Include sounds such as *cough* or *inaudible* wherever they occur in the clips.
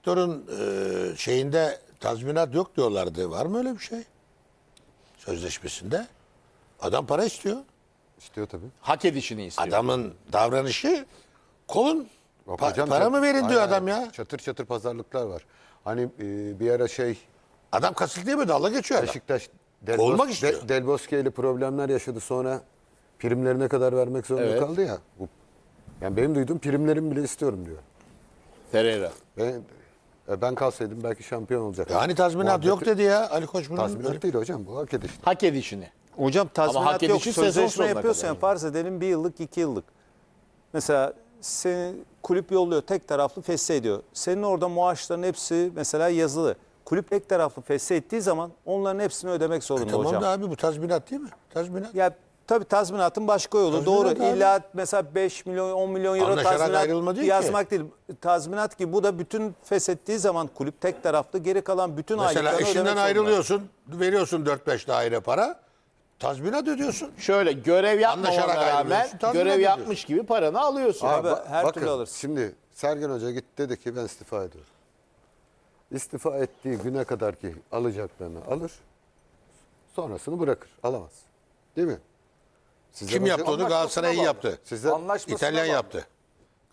Doktorun e, şeyinde tazminat yok diyorlardı. Var mı öyle bir şey? Sözleşmesinde. Adam para istiyor. İstiyor tabii. Hak edişini istiyor. Adamın davranışı kovun. Yok Pa- hocam, para mı verin diyor adam ya. Çatır çatır pazarlıklar var. Hani e, bir ara şey Adam kasıtlı mı? Dalga geçiyor adam. Beşiktaş Del, Olmak Bos- istiyor. De- Del Bosque ile problemler yaşadı sonra primlerine kadar vermek zorunda Evet. kaldı ya. Bu, yani benim duyduğum primlerimi bile istiyorum diyor. Ferreira. Ben, e, ben kalsaydım belki şampiyon olacak. Yani tazminat Muhabbeti- yok dedi ya Ali Koç bunun. Tazminat değil hocam bu hak ediş. Hak edişini. Hocam hak tazminat yok. edişi sezon Sözleşme sonuna yapıyorsan kadar. farz edelim bir yıllık iki yıllık. Mesela seni kulüp yolluyor tek taraflı feshe ediyor. Senin orada maaşların hepsi mesela yazılı. Kulüp tek taraflı feshe ettiği zaman onların hepsini ödemek zorunda E Tamam hocam. da abi bu tazminat değil mi? Tazminat. Ya tabii tazminatın başka yolu Tazminat doğru. abi. İlla mesela 5 milyon 10 milyon euro Anlaşarak tazminat değil ki. yazmak değil. Tazminat gibi bu da bütün feshettiği zaman kulüp tek taraflı geri kalan bütün Mesela aylıklarını ödemek eşinden zorunda. ayrılıyorsun. Veriyorsun 4-5 daire para. Tazminat ödüyorsun. Şöyle görev yapmamana Anlaşarak rağmen ayrılıyorsun, tazminat görev ediyorsun. yapmış gibi paranı alıyorsun. Abi, Ba- her türlü alırsın. Şimdi Sergen Hoca gitti dedi ki ben istifa ediyorum. İstifa ettiği güne kadar ki alacaklarını alır. Sonrasını bırakır. Alamaz. Değil mi? Sizden Kim yaptı onu? Galatasaray iyi yaptı. Sizden Anlaşmasına İtalyan bağlı. yaptı.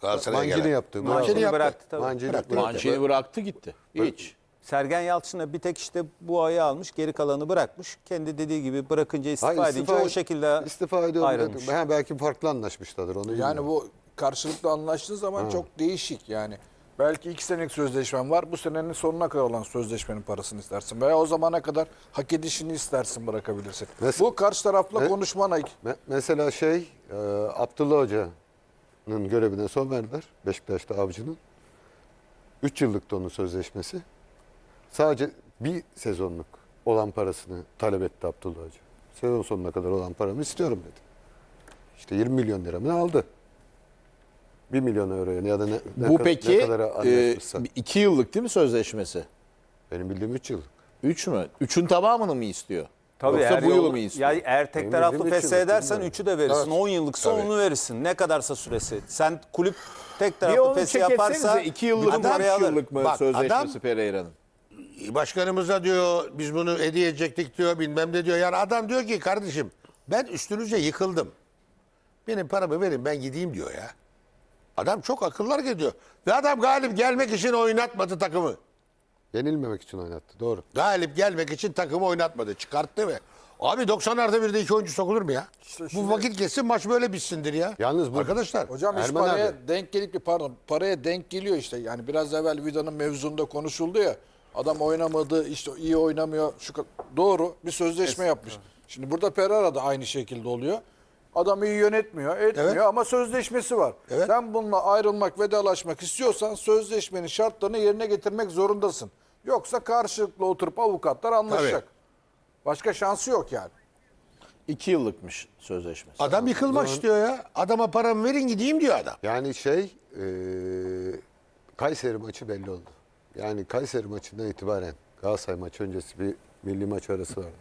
Galatasaray'a Mancini gelen. yaptı. bravo. Mancini yaptı. bıraktı tabii. Mancini Bıraktı. Mancini bıraktı gitti. Hiç. Sergen Yalçın'a bir tek işte bu ayı almış, geri kalanı bırakmış. Kendi dediği gibi bırakınca istifa Hayır, edince o şekilde istifa ediyorum. ayrılmış. Ha, belki farklı anlaşmışlardır onu Yani bilmiyorum. bu karşılıklı anlaştığı zaman çok değişik yani. Belki iki senelik sözleşmen var. Bu senenin sonuna kadar olan sözleşmenin parasını istersin. Veya o zamana kadar hak edişini istersin bırakabilirsin. Mes- bu karşı tarafla Me- konuşmana Me- mesela şey e, Abdullah Hoca'nın görevine son verdiler. Beşiktaş'ta avcının. 3 yıllıktı onun sözleşmesi. Sadece bir sezonluk olan parasını talep etti Abdullah Hoca. Sezon sonuna kadar olan paramı istiyorum dedi. İşte 20 milyon liramı aldı. 1 milyon euroya ya da ne, ne, Bu peki ne kadara e, anlaşmışsa. iki yıllık değil mi sözleşmesi? Benim bildiğim 3 yıllık. Üç mü? Üçün tamamını mı istiyor? Tabii Yoksa eğer bu yılı yol- mı istiyor? Ya eğer tek Benim taraflı bildiğim üç feshe yıllık, edersen bilmiyorum. 3'ü de verirsin. Evet. 10 yıllıksa Tabii. onu verirsin. Ne kadarsa süresi. Sen kulüp tek taraflı feshe yaparsa etsenize. iki yıllık mı, üç alır. yıllık mı Bak, sözleşmesi adam- Pereira'nın? Başkanımıza diyor biz bunu hediye edecektik diyor bilmem ne diyor. Yani adam diyor ki kardeşim ben üstünüze yıkıldım. Benim paramı verin ben gideyim diyor ya. Adam çok akıllı hareket ediyor. Ve adam galip gelmek için oynatmadı takımı. Yenilmemek için oynattı. Doğru. Galip gelmek için takımı oynatmadı. Çıkarttı ve Abi 90 artı birde iki oyuncu sokulur mu ya? Bu vakit geçsin maç böyle bitsindir ya. Yalnız bu- Arkadaşlar Hocam iş Erman paraya abi. denk gelip pardon paraya denk geliyor işte. Yani biraz evvel Vida'nın mevzunda konuşuldu ya. Adam oynamadı işte iyi oynamıyor. Şu ka- doğru bir sözleşme yapmış. Şimdi burada Pereira da aynı şekilde oluyor. Adam iyi yönetmiyor, etmiyor Evet. ama sözleşmesi var. Evet. Sen bununla ayrılmak, vedalaşmak istiyorsan sözleşmenin şartlarını yerine getirmek zorundasın. Yoksa karşılıklı oturup avukatlar anlaşacak. Başka şansı yok yani. İki yıllıkmış sözleşmesi. adam yıkılmak istiyor ya. Adama paramı verin gideyim diyor adam. Yani şey e, Kayseri maçı belli oldu. Yani Kayseri maçından itibaren Galatasaray maçı öncesi bir milli maç arası vardı.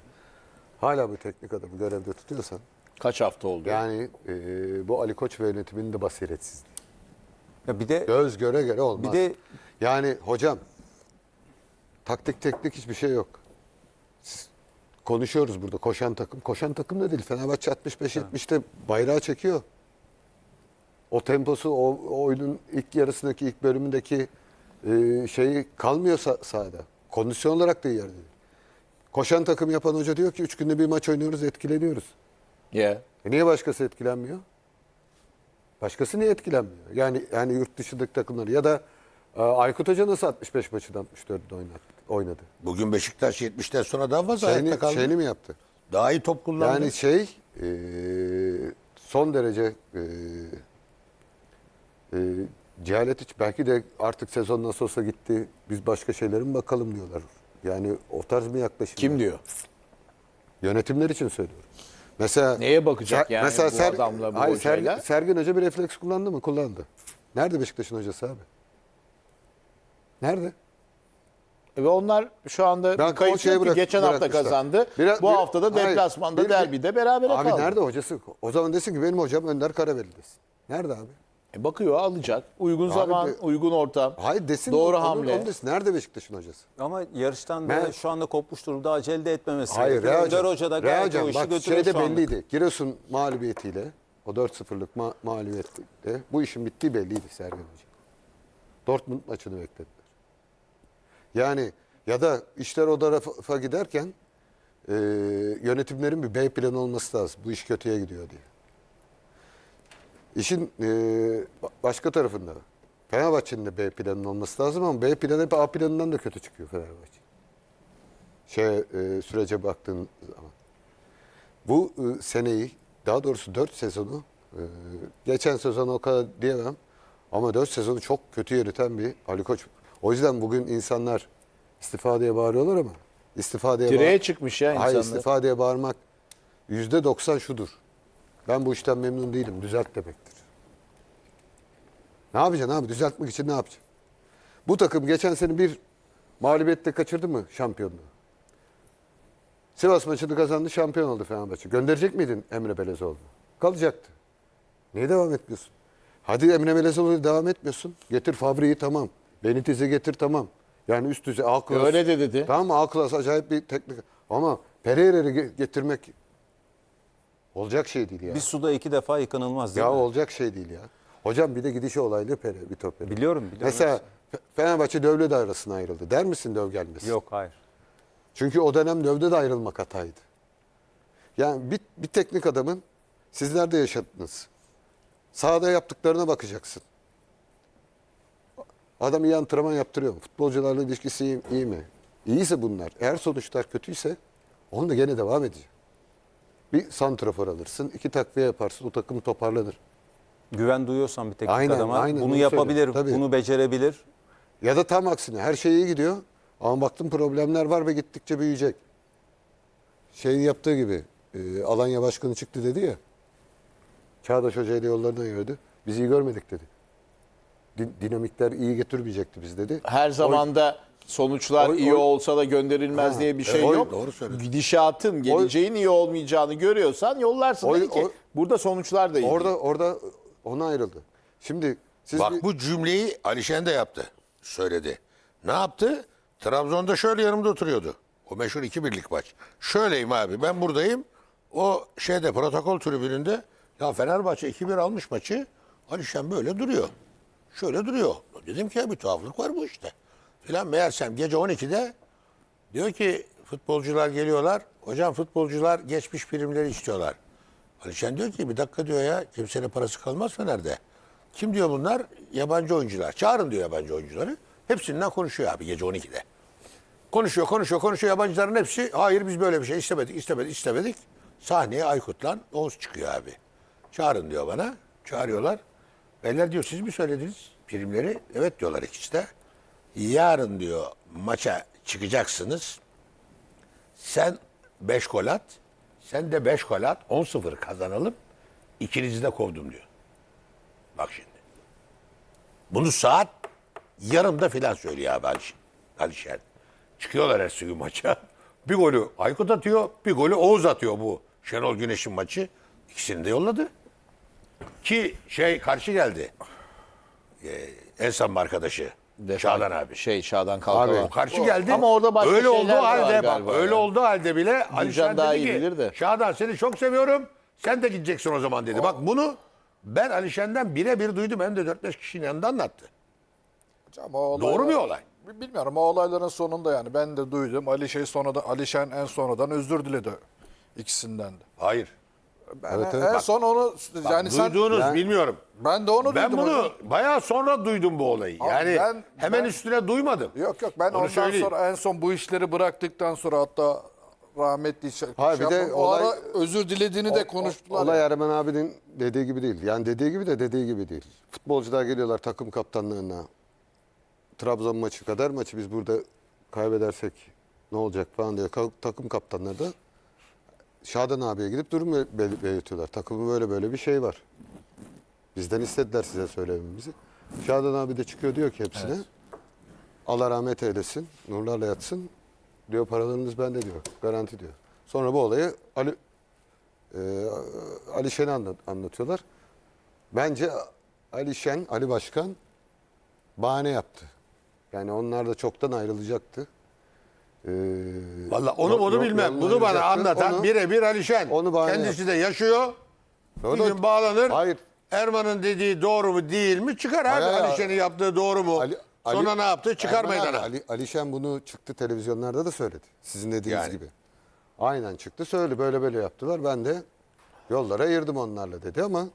Hala bu teknik adamı görevde tutuyorsan Kaç hafta oldu? yani e, bu Ali Koç ve yönetiminin de basiretsizliği. Ya bir de Göz göre göre olmaz. Bir de- yani hocam taktik teknik hiçbir şey yok. Siz- konuşuyoruz burada koşan takım. Koşan takım da değil. Fenerbahçe 65-70'te bayrağı çekiyor. O temposu o, o oyunun ilk yarısındaki ilk bölümündeki e, şeyi kalmıyor sa- sahada. Kondisyon olarak da iyi yerde değil. Koşan takım yapan hoca diyor ki üç günde bir maç oynuyoruz etkileniyoruz. Ya. E niye başkası etkilenmiyor? Başkası niye etkilenmiyor? Yani yani yurt dışındaki takımlar ya da e, Aykut Hoca nasıl 65 maçı 64'de oynadı? oynadı? Bugün Beşiktaş 70'ten sonra daha fazla Şeyini, ayakta kaldı. şeyini mi yaptı? Daha iyi top kullandı. Yani şey e, son derece e, e, cehalet hiç belki de artık sezon nasıl olsa gitti biz başka şeylere mi bakalım diyorlar. Yani o tarz bir yaklaşım. Kim diyor? Yönetimler için söylüyorum. Mesela Neye bakacak Ser- yani mesela bu Ser- adamla, bu Hayır, hocayla? Sergen, Sergen Hoca bir refleks kullandı mı? Kullandı. Nerede Beşiktaş'ın hocası abi? Nerede? Ve onlar şu anda Ben kayıp yok bırak- geçen hafta kazandı. Biraz- bu bir- hafta da hayır, deplasmanda bir- derbide berabere Abi kaldı. nerede hocası? O zaman desin ki benim hocam Önder Karaveli desin. Nerede abi? E bakıyor alacak. Uygun Abi zaman, de- uygun ortam. Hayır desin. Doğru onu- hamle. onu desin. Nerede Beşiktaş'ın hocası? Ama yarıştan Ben- da şu anda kopmuş durumda acele de etmemesi. Hayır. Rea Önder Hocam. Hoca da Rea gayet Hocam, o işi bak götürüyor şeyde şu anda. belliydi. Giresun mağlubiyetiyle o 4-0'lık ma- mağlubiyette bu işin bittiği belliydi Sergen Hoca. Dortmund maçını beklediler. Yani ya da işler o tarafa giderken e, yönetimlerin bir B planı olması lazım. Bu iş kötüye gidiyor diye. İşin e, ba- başka tarafında Fenerbahçe'nin de B planının olması lazım ama B planı hep A planından da kötü çıkıyor Fenerbahçe. Şey e, sürece baktığın zaman. Bu e, seneyi daha doğrusu 4 sezonu e, geçen sezon o kadar diyemem ama 4 sezonu çok kötü yürüten bir Ali Koç. O yüzden bugün insanlar istifa diye bağırıyorlar ama istifa diye Direğe bağır- çıkmış ya Hayır insanlar. istifa diye bağırmak yüzde 90 şudur. Ben bu işten memnun değilim. Düzelt demektir. Ne yapacaksın abi? Düzeltmek için ne yapacaksın? Bu takım geçen sene bir mağlubiyetle kaçırdı mı şampiyonluğu? Sivas maçını kazandı, şampiyon oldu Fenerbahçe. Gönderecek miydin Emre Belezoğlu'nu? Kalacaktı. Niye devam etmiyorsun? Hadi Emre Belezoğlu'na devam etmiyorsun. Getir Fabri'yi tamam. Benitez'i getir tamam. Yani üst düzey A klas. Öyle de dedi. Tamam? A klas acayip bir teknik. Ama Pereira'yı ge- getirmek olacak şey değil ya. Bir suda iki defa yıkanılmaz değil ya mi? olacak şey değil ya. Hocam bir de gidişi olaylı Pere, Vitor Pereira. Biliyorum, biliyorum. Mesela Fe- Fenerbahçe Dövle de arasına ayrıldı. Der misin Döv gelmesin? Yok hayır. Çünkü o dönem Döv'de de ayrılmak hataydı. Yani bir, bir teknik adamın sizler de yaşadınız. Sahada yaptıklarına bakacaksın. Adam iyi antrenman yaptırıyor mu? Futbolcularla ilişkisi iyi, iyi mi? İyiyse bunlar. Eğer sonuçlar kötüyse onu da gene devam edecek. Bir santrafor alırsın, iki takviye yaparsın, o takım toparlanır. Güven duyuyorsan bir teknik Aynen, adama aynen, bunu yapabilir. Tabii. bunu becerebilir. Ya da tam aksine her şey iyi gidiyor ama baktım problemler var ve gittikçe büyüyecek. Şeyin yaptığı gibi e, Alanya Başkanı çıktı dedi ya. Çağdaş Hoca ile yollarına yürüdü. Biz iyi görmedik dedi. Din- dinamikler iyi getirmeyecekti biz dedi. Her zaman da sonuçlar Oy- iyi oy- olsa da gönderilmez Ha, diye bir şey oy- yok. doğru söylüyorsun. Gidişatın, geleceğin iyi olmayacağını görüyorsan yollarsın. Oy- Dedi ki oy- burada sonuçlar da iyi. Orada değil. orada ona ayrıldı. Şimdi siz Bak bir- bu cümleyi Alişen de yaptı. Söyledi. Ne yaptı? Trabzon'da şöyle yanımda oturuyordu. O meşhur iki birlik maç. Şöyleyim abi ben buradayım. O şeyde protokol tribününde ya Fenerbahçe 2-1 almış maçı. Alişen böyle duruyor. Şöyle duruyor. Dedim ki ya bir tuhaflık var bu işte. Filan meğersem gece 12'de diyor ki futbolcular geliyorlar. Hocam futbolcular geçmiş primleri istiyorlar. Alişen diyor ki bir dakika diyor ya kimsenin parası kalmaz Fener'de. Kim diyor bunlar? Yabancı oyuncular. Çağırın diyor yabancı oyuncuları. Hepsinden konuşuyor abi gece 12'de. Konuşuyor, konuşuyor, konuşuyor. Yabancıların hepsi hayır biz böyle bir şey istemedik, istemedik, istemedik. Sahneye Aykut'la Oğuz çıkıyor abi. Çağırın diyor bana. Çağırıyorlar. Beyler diyor siz mi söylediniz primleri? Evet diyorlar ikisi de. Yarın diyor maça çıkacaksınız. Sen 5 gol at. Sen de 5 gol at. 10-0 kazanalım. İkinizi de kovdum diyor. Bak şimdi. Bunu saat yarımda filan söylüyor abi Aliş- Alişer. Çıkıyorlar ertesi gün maça. *laughs* Bir golü Aykut atıyor, bir golü Oğuz atıyor bu Şenol Güneş'in maçı. İkisini de yolladı. Ki şey karşı geldi. Ee, Ensam arkadaşı. Defa- Şadan abi. Şey Şadan Kalkavan. O karşı geldi. Ama orada başka öyle şeyler olduğu de var halde bak, galiba öyle yani. olduğu halde bile Ali Şen daha dedi iyi ki, bilir de. Şadan seni çok seviyorum. Sen de gideceksin o zaman dedi. Bak bunu ben Alişen'den birebir duydum. Hem de 4-5 kişinin yanında anlattı. Ama o Doğru olaylar- bir olay. Bilmiyorum o olayların sonunda yani ben de duydum. Ali şey sonradan Alişen en sonradan özür diledi ikisinden de. Hayır. Ben Evet, en evet. son onu yani sen Duyduğunuz Ben- bilmiyorum. ben de onu Ben duydum. bunu hocam. bayağı sonra duydum bu olayı. Abi Yani ben- hemen ben- üstüne duymadım. Yok yok ben Onu ondan söyleyeyim. sonra en son bu işleri bıraktıktan sonra hatta rahmetli şey, Hayır, bir de yaptım. o olay- ara özür dilediğini de konuştular. Olay. Ermen abinin dediği gibi değil. Yani dediği gibi de dediği gibi değil. Futbolcular geliyorlar takım kaptanlığına. Trabzon maçı kadar maçı biz burada kaybedersek ne olacak falan diye ka- takım kaptanları da Şadan abiye gidip durum bel- bel- belirtiyorlar. Takımın böyle böyle bir şey var. Bizden istediler size söylememizi. Şadan abi de çıkıyor diyor ki hepsine. Allah rahmet eylesin, nurlarla yatsın. Diyor paralarınız bende diyor. Garanti diyor. Sonra bu olayı Ali e, Ali Şen'e anlat, anlatıyorlar. Bence Ali Şen, Ali Başkan bahane yaptı. Yani onlar da çoktan ayrılacaktı. Ee, Valla onu bunu bilmem. Bunu bana anlatan birebir Alişen. onu bahane Kendisi de yaşıyor. Bir gün bağlanır. Hayır. Erman'ın dediği doğru mu değil mi çıkar abi. Hayır. Alişen'in yaptığı doğru mu? Ali- Sonra Ali- ne yaptı? Çıkar Erman meydana. Ali, Alişen bunu çıktı televizyonlarda da söyledi. Sizin dediğiniz Yani. gibi. Aynen çıktı söyle böyle böyle yaptılar. Ben de yollara ayırdım onlarla dedi ama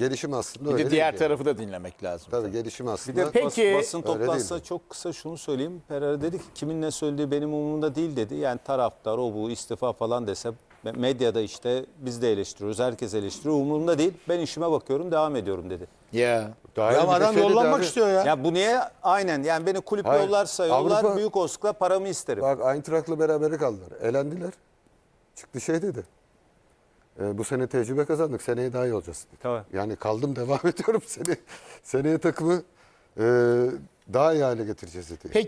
gelişim aslında Bir öyle de diğer değil. tarafı da dinlemek lazım. Tabii gelişim Bir aslında. de bas- Peki- basın Öyle değildi. çok kısa şunu söyleyeyim. Pereira dedi ki kimin ne söylediği benim umurumda değil dedi. Yani taraftar o bu istifa falan dese medyada işte biz de eleştiriyoruz. Herkes eleştiriyor. Umurumda değil. Ben işime bakıyorum devam ediyorum dedi. Ya. Daha Ya de adam söyledi yollanmak abi. istiyor ya. Ya bu niye? Aynen yani beni kulüp Hayır, yollarsa yollar Avrupa- büyük olsukla paramı isterim. Bak Eintracht'la berabere kaldılar. Elendiler. Çıktı şey dedi. "E, bu sene tecrübe kazandık. Seneye daha iyi olacağız. Tamam. Yani kaldım devam *laughs* ediyorum. Sene, seneye takımı e, daha iyi hale getireceğiz dedi. Peki